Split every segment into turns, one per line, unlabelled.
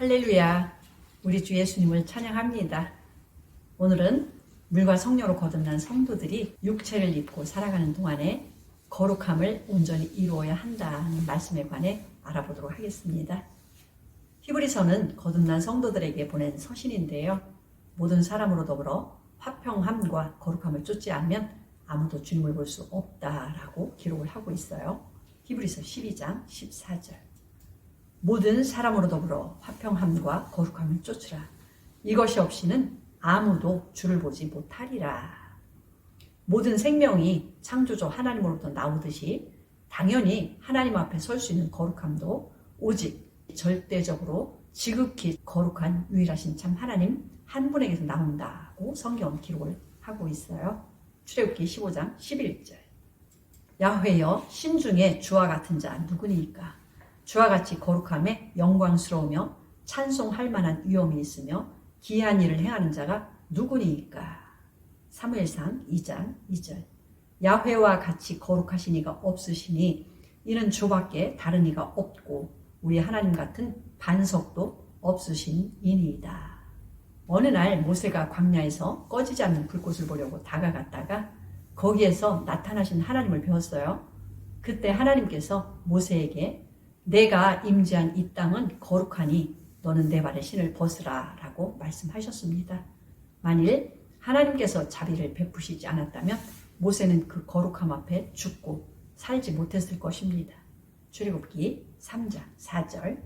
할렐루야. 우리 주 예수님을 찬양합니다. 오늘은 물과 성령으로 거듭난 성도들이 육체를 입고 살아가는 동안에 거룩함을 온전히 이루어야 한다는 말씀에 관해 알아보도록 하겠습니다. 히브리서는 거듭난 성도들에게 보낸 서신인데요. 모든 사람으로 더불어 화평함과 거룩함을 쫓지 않으면 아무도 주님을 볼 수 없다라고 기록을 하고 있어요. 히브리서 12장 14절. 모든 사람으로 더불어 화평함과 거룩함을 쫓으라. 이것이 없이는 아무도 주를 보지 못하리라. 모든 생명이 창조주 하나님으로부터 나오듯이 당연히 하나님 앞에 설 수 있는 거룩함도 오직 절대적으로 지극히 거룩한 유일하신 참 하나님 한 분에게서 나온다고 성경은 기록을 하고 있어요. 출애굽기 15장 11절. 야훼여 신중에 주와 같은 자 누구니까? 주와 같이 거룩함에 영광스러우며 찬송할 만한 위엄이 있으며 기이한 일을 행하는 자가 누구니까? 사무엘상 2장 2절. 야훼와 같이 거룩하신 이가 없으시니 이는 주밖에 다른 이가 없고 우리 하나님 같은 반석도 없으신 이니이다. 어느 날 모세가 광야에서 꺼지지 않는 불꽃을 보려고 다가갔다가 거기에서 나타나신 하나님을 배웠어요. 그때 하나님께서 모세에게 내가 임재한 이 땅은 거룩하니 너는 내 발에 신을 벗으라 라고 말씀하셨습니다. 만일 하나님께서 자비를 베푸시지 않았다면 모세는 그 거룩함 앞에 죽고 살지 못했을 것입니다. 출애굽기 3장 4절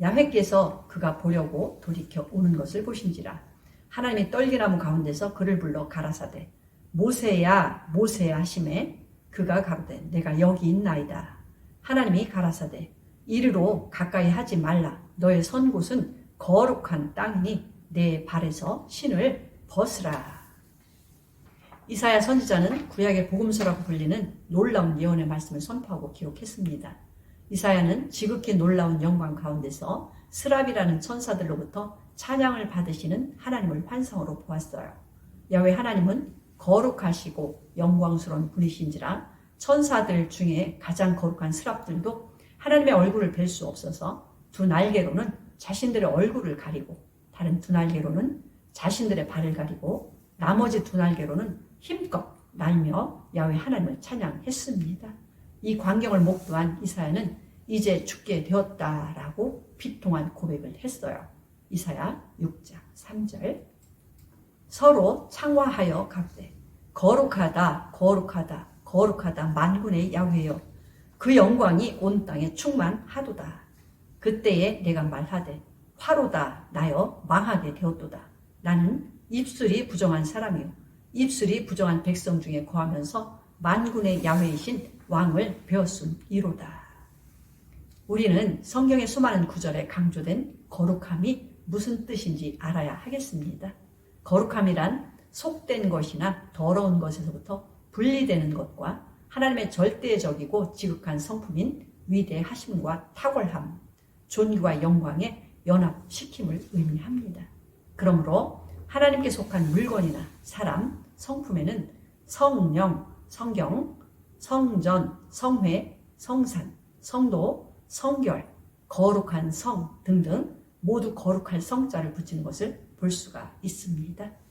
야훼께서 그가 보려고 돌이켜 오는 것을 보신지라 하나님이 떨기나무 가운데서 그를 불러 가라사대 모세야 모세야 하심에 그가 가로되 내가 여기 있나이다 하나님이 가라사대 이르로 가까이 하지 말라 너의 선 곳은 거룩한 땅이니 내 발에서 신을 벗으라 이사야 선지자는 구약의 복음서라고 불리는 놀라운 예언의 말씀을 선포하고 기록했습니다. 이사야는 지극히 놀라운 영광 가운데서 스랍이라는 천사들로부터 찬양을 받으시는 하나님을 환상으로 보았어요. 야외 하나님은 거룩하시고 영광스러운 분이신지라 천사들 중에 가장 거룩한 스랍들도 하나님의 얼굴을 뵐 수 없어서 두 날개로는 자신들의 얼굴을 가리고 다른 두 날개로는 자신들의 발을 가리고 나머지 두 날개로는 힘껏 날며 야외 하나님을 찬양했습니다. 이 광경을 목도한 이사야는 이제 죽게 되었다라고 비통한 고백을 했어요. 이사야 6장 3절 서로 창화하여 각대 거룩하다 거룩하다 거룩하다. 만군의 야훼여. 그 영광이 온 땅에 충만하도다. 그때에 내가 말하되 화로다. 나여 망하게 되었도다. 나는 입술이 부정한 사람이요. 입술이 부정한 백성 중에 거하면서 만군의 야훼이신 왕을 배웠음 이로다. 우리는 성경의 수많은 구절에 강조된 거룩함이 무슨 뜻인지 알아야 하겠습니다. 거룩함이란 속된 것이나 더러운 것에서부터 분리되는 것과 하나님의 절대적이고 지극한 성품인 위대하심과 탁월함, 존귀와 영광의 연합시킴을 의미합니다. 그러므로 하나님께 속한 물건이나 사람, 성품에는 성령, 성경, 성전, 성회, 성산, 성도, 성결, 거룩한 성 등등 모두 거룩할 성자를 붙이는 것을 볼 수가 있습니다.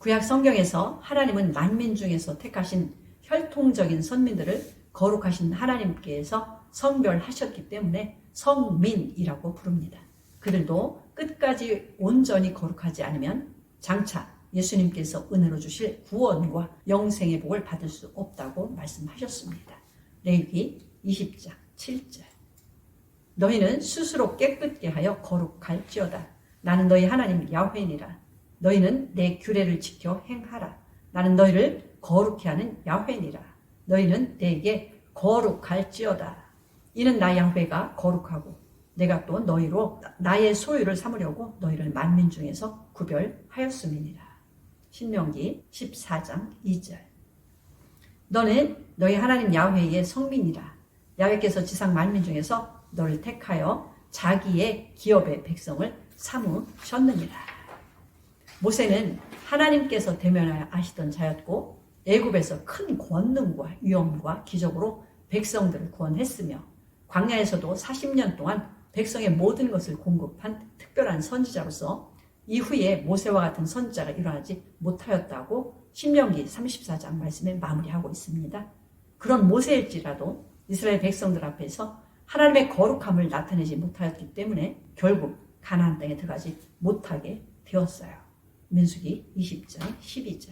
구약 성경에서 하나님은 만민 중에서 택하신 혈통적인 선민들을 거룩하신 하나님께서 성별하셨기 때문에 성민이라고 부릅니다. 그들도 끝까지 온전히 거룩하지 않으면 장차 예수님께서 은혜로 주실 구원과 영생의 복을 받을 수 없다고 말씀하셨습니다. 레위기 20장 7절 너희는 스스로 깨끗게 하여 거룩할지어다. 나는 너희 하나님 야훼니라. 너희는 내 규례를 지켜 행하라. 나는 너희를 거룩해 하는 야훼니라. 너희는 내게 거룩할지어다. 이는 나 야훼가 거룩하고 내가 또 너희로 나의 소유를 삼으려고 너희를 만민 중에서 구별하였음이니라. 신명기 14장 2절 너는 너희 하나님 야훼의 성민이라. 야훼께서 지상 만민 중에서 너를 택하여 자기의 기업의 백성을 삼으셨느니라. 모세는 하나님께서 대면하시던 자였고 애굽에서 큰 권능과 위엄과 기적으로 백성들을 구원했으며 광야에서도 40년 동안 백성의 모든 것을 공급한 특별한 선지자로서 이후에 모세와 같은 선지자가 일어나지 못하였다고 신명기 34장 말씀에 마무리하고 있습니다. 그런 모세일지라도 이스라엘 백성들 앞에서 하나님의 거룩함을 나타내지 못하였기 때문에 결국 가나안 땅에 들어가지 못하게 되었어요. 민수기 20장 12절.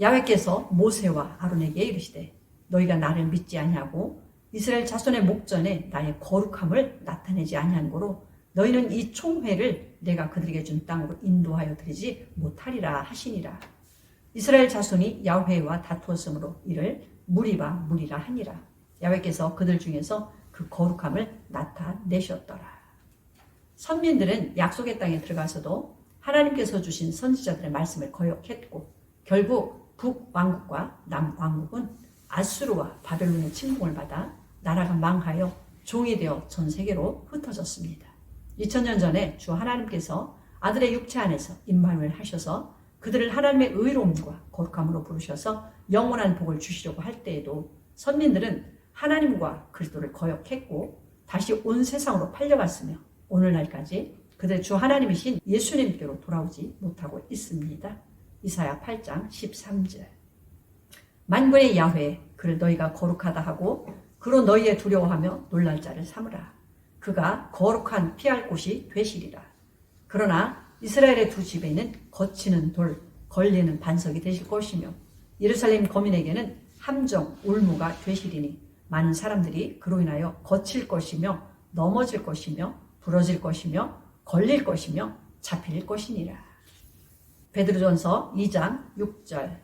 야훼께서 모세와 아론에게 이르시되 너희가 나를 믿지 아니하고 이스라엘 자손의 목전에 나의 거룩함을 나타내지 아니한 거로 너희는 이 총회를 내가 그들에게 준 땅으로 인도하여 드리지 못하리라 하시니라. 이스라엘 자손이 야훼와 다투었으므로 이를 무리바 무리라 하니라. 야훼께서 그들 중에서 그 거룩함을 나타내셨더라. 선민들은 약속의 땅에 들어가서도 하나님께서 주신 선지자들의 말씀을 거역했고 결국 북왕국과 남왕국은 아수르와 바벨론의 침공을 받아 나라가 망하여 종이 되어 전 세계로 흩어졌습니다. 2000년 전에 주 하나님께서 아들의 육체 안에서 임마누엘 하셔서 그들을 하나님의 의로움과 거룩함으로 부르셔서 영원한 복을 주시려고 할 때에도 선민들은 하나님과 그리스도를 거역했고 다시 온 세상으로 팔려갔으며 오늘날까지 그들 주 하나님이신 예수님께로 돌아오지 못하고 있습니다. 이사야 8장 13절 만군의 야훼 그를 너희가 거룩하다 하고 그로 너희의 두려워하며 놀랄 자를 삼으라. 그가 거룩한 피할 곳이 되시리라. 그러나 이스라엘의 두 집에는 거치는 돌, 걸리는 반석이 되실 것이며 예루살렘 거민에게는 함정, 울무가 되시리니 많은 사람들이 그로 인하여 거칠 것이며 넘어질 것이며 부러질 것이며 걸릴 것이며 잡힐 것이니라. 베드로전서 2장 6절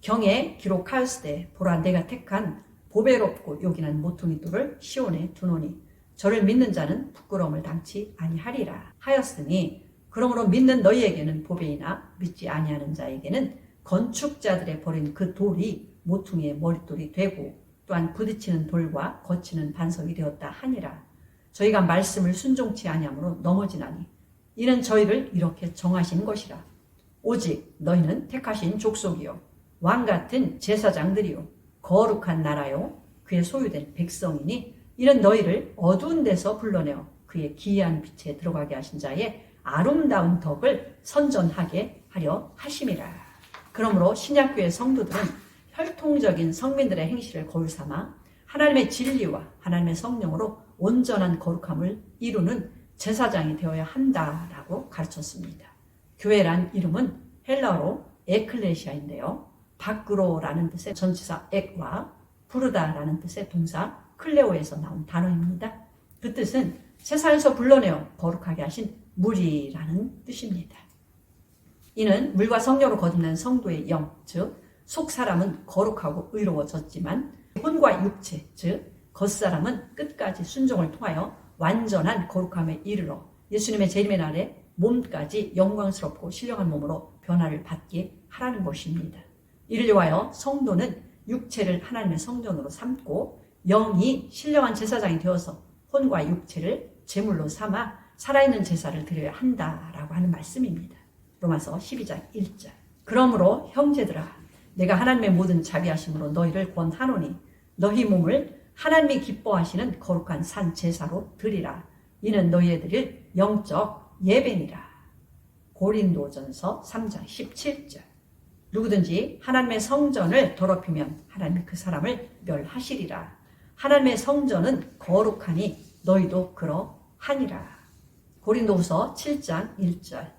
경에 기록하였으되 보라 내가 택한 보배롭고 요긴한 모퉁이 돌을 시온에 두노니 저를 믿는 자는 부끄러움을 당치 아니하리라 하였으니 그러므로 믿는 너희에게는 보배이나 믿지 아니하는 자에게는 건축자들의 버린 그 돌이 모퉁이의 머릿돌이 되고 또한 부딪히는 돌과 거치는 반석이 되었다 하니라 저희가 말씀을 순종치 아니함으로 넘어지나니 이는 저희를 이렇게 정하신 것이라. 오직 너희는 택하신 족속이요. 왕 같은 제사장들이요. 거룩한 나라요. 그의 소유된 백성이니 이는 너희를 어두운 데서 불러내어 그의 기이한 빛에 들어가게 하신 자의 아름다운 덕을 선전하게 하려 하심이라. 그러므로 신약교회 성도들은 혈통적인 성민들의 행실을 거울 삼아 하나님의 진리와 하나님의 성령으로 온전한 거룩함을 이루는 제사장이 되어야 한다라고 가르쳤습니다. 교회란 이름은 헬라어로 에클레시아인데요. 밖으로라는 뜻의 전치사 액과 부르다라는 뜻의 동사 클레오에서 나온 단어입니다. 그 뜻은 세상에서 불러내어 거룩하게 하신 물이라는 뜻입니다. 이는 물과 성령으로 거듭난 성도의 영, 즉, 속 사람은 거룩하고 의로워졌지만 혼과 육체, 즉, 겉사람은 끝까지 순종을 통하여 완전한 거룩함에 이르러 예수님의 재림의 날에 몸까지 영광스럽고 신령한 몸으로 변화를 받게 하라는 것입니다. 이를 위하여 성도는 육체를 하나님의 성전으로 삼고 영이 신령한 제사장이 되어서 혼과 육체를 제물로 삼아 살아있는 제사를 드려야 한다라고 하는 말씀입니다. 로마서 12장 1절. 그러므로 형제들아 내가 하나님의 모든 자비하심으로 너희를 권하노니 너희 몸을 하나님이 기뻐하시는 거룩한 산 제사로 드리라. 이는 드릴 영적 예배니라. 고린도전서 3장 17절. 누구든지 하나님의 성전을 더럽히면 하나님이 그 사람을 멸하시리라. 하나님의 성전은 거룩하니 너희도 그러하니라. 고린도후서 7장 1절.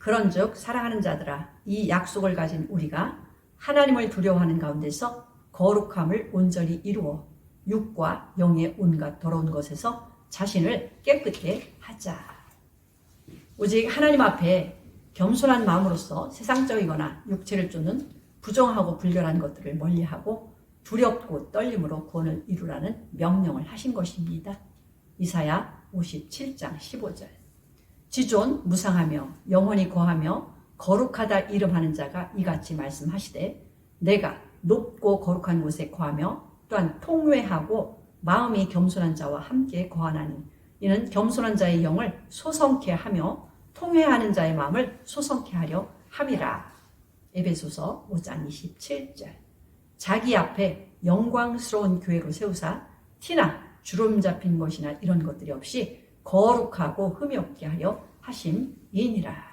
그런즉 사랑하는 자들아 이 약속을 가진 우리가 하나님을 두려워하는 가운데서 거룩함을 온전히 이루어 육과 영의 온갖 더러운 것에서 자신을 깨끗게 하자. 오직 하나님 앞에 겸손한 마음으로서 세상적이거나 육체를 쫓는 부정하고 불결한 것들을 멀리하고 두렵고 떨림으로 구원을 이루라는 명령을 하신 것입니다. 이사야 57장 15절. 지존 무상하며 영원히 거하며 거룩하다 이름하는 자가 이같이 말씀하시되 내가 높고 거룩한 곳에 거하며 또한 통회하고 마음이 겸손한 자와 함께 거하나니 이는 겸손한 자의 영을 소성케 하며 통회하는 자의 마음을 소성케 하려 함이라. 에베소서 5장 27절. 자기 앞에 영광스러운 교회로 세우사 티나 주름 잡힌 것이나 이런 것들이 없이 거룩하고 흠이 없게 하여 하심이니라.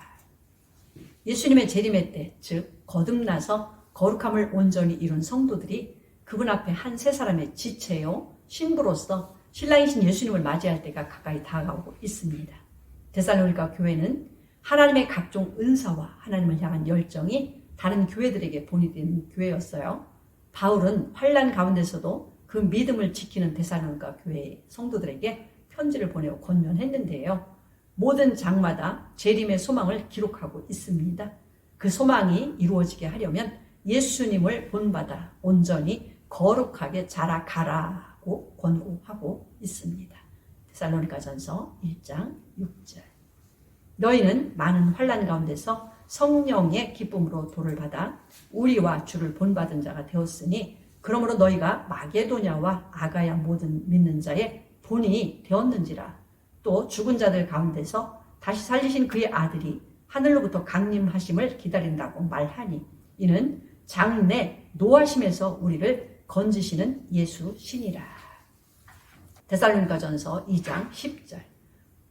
예수님의 재림의 때, 즉 거듭나서 거룩함을 온전히 이룬 성도들이 그분 앞에 한 세 사람의 지체요 신부로서 신랑이신 예수님을 맞이할 때가 가까이 다가오고 있습니다. 데살로니가 교회는 하나님의 각종 은사와 하나님을 향한 열정이 다른 교회들에게 본이 된 교회였어요. 바울은 환란 가운데서도 그 믿음을 지키는 데살로니가 교회 성도들에게 편지를 보내어 권면했는데요. 모든 장마다 재림의 소망을 기록하고 있습니다. 그 소망이 이루어지게 하려면 예수님을 본받아 온전히 거룩하게 자라가라고 권고하고 있습니다. 데살로니가전서 1장 6절. 너희는 많은 환란 가운데서 성령의 기쁨으로 도를 받아 우리와 주를 본받은 자가 되었으니 그러므로 너희가 마게도냐와 아가야 모든 믿는 자의 본이 되었는지라 또 죽은 자들 가운데서 다시 살리신 그의 아들이 하늘로부터 강림하심을 기다린다고 말하니 이는 장래 노하심에서 우리를 건지시는 예수 신이라. 데살로니가전서 2장 10절.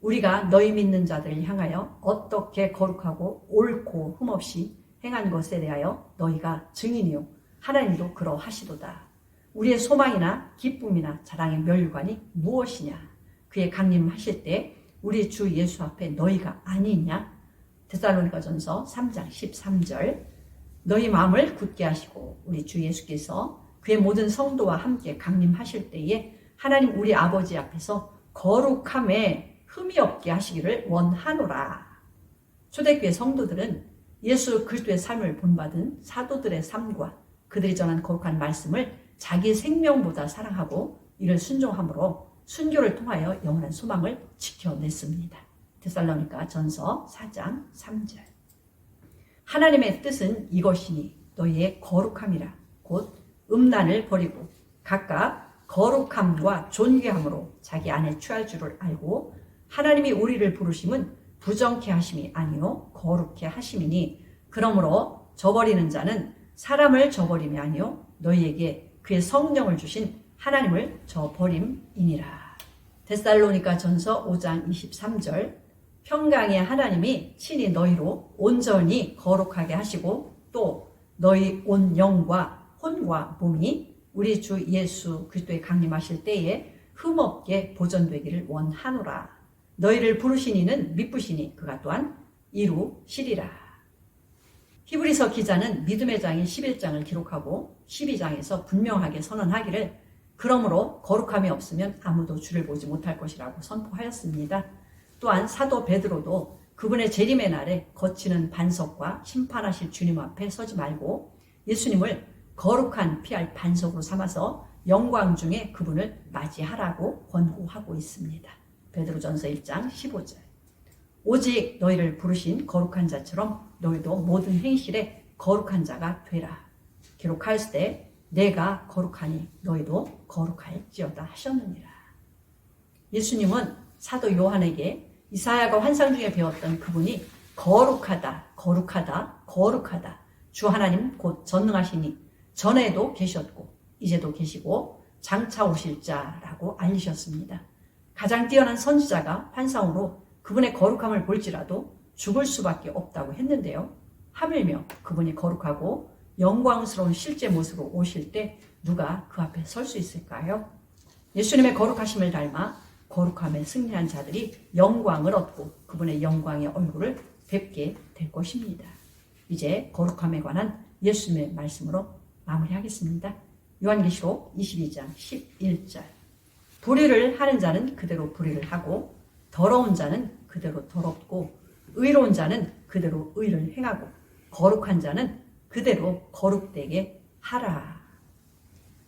우리가 너희 믿는 자들을 향하여 어떻게 거룩하고 옳고 흠없이 행한 것에 대하여 너희가 증인이요 하나님도 그러하시도다. 우리의 소망이나 기쁨이나 자랑의 멸관이 무엇이냐? 그의 강림하실 때 우리 주 예수 앞에 너희가 아니냐? 데살로니가전서 3장 13절. 너희 마음을 굳게 하시고 우리 주 예수께서 그의 모든 성도와 함께 강림하실 때에 하나님 우리 아버지 앞에서 거룩함에 흠이 없게 하시기를 원하노라. 초대교회 성도들은 예수 그리스도의 삶을 본받은 사도들의 삶과 그들이 전한 거룩한 말씀을 자기 생명보다 사랑하고 이를 순종함으로 순교를 통하여 영원한 소망을 지켜냈습니다. 데살로니가 전서 4장 3절. 하나님의 뜻은 이것이니 너희의 거룩함이라 곧 음란을 버리고 각각 거룩함과 존귀함으로 자기 안에 취할 줄을 알고 하나님이 우리를 부르심은 부정케 하심이 아니요 거룩케 하심이니 그러므로 저버리는 자는 사람을 저버림이 아니요 너희에게 그의 성령을 주신 하나님을 저버림이니라. 데살로니가 전서 5장 23절 평강의 하나님이 친히 너희로 온전히 거룩하게 하시고 또 너희 온 영과 혼과 몸이 우리 주 예수 그리스도의 강림하실 때에 흠없게 보존되기를 원하노라. 너희를 부르신 이는 미쁘시니 그가 또한 이루시리라. 히브리서 기자는 믿음의 장인 11장을 기록하고 12장에서 분명하게 선언하기를 그러므로 거룩함이 없으면 아무도 주를 보지 못할 것이라고 선포하였습니다. 또한 사도 베드로도 그분의 재림의 날에 거치는 반석과 심판하실 주님 앞에 서지 말고 예수님을 거룩한 피할 반석으로 삼아서 영광 중에 그분을 맞이하라고 권고하고 있습니다. 베드로전서 1장 15절. 오직 너희를 부르신 거룩한 자처럼 너희도 모든 행실에 거룩한 자가 되라. 기록하였을 때 내가 거룩하니 너희도 거룩할지어다 하셨느니라. 예수님은 사도 요한에게 이사야가 환상 중에 배웠던 그분이 거룩하다, 거룩하다, 거룩하다. 주 하나님 곧 전능하시니 전에도 계셨고 이제도 계시고 장차 오실 자라고 알리셨습니다. 가장 뛰어난 선지자가 환상으로 그분의 거룩함을 볼지라도 죽을 수밖에 없다고 했는데요. 하물며 그분이 거룩하고 영광스러운 실제 모습으로 오실 때 누가 그 앞에 설 수 있을까요? 예수님의 거룩하심을 닮아 거룩함에 승리한 자들이 영광을 얻고 그분의 영광의 얼굴을 뵙게 될 것입니다. 이제 거룩함에 관한 예수님의 말씀으로 마무리하겠습니다. 요한계시록 22장 11절. 불의를 하는 자는 그대로 불의를 하고 더러운 자는 그대로 더럽고 의로운 자는 그대로 의를 행하고 거룩한 자는 그대로 거룩되게 하라.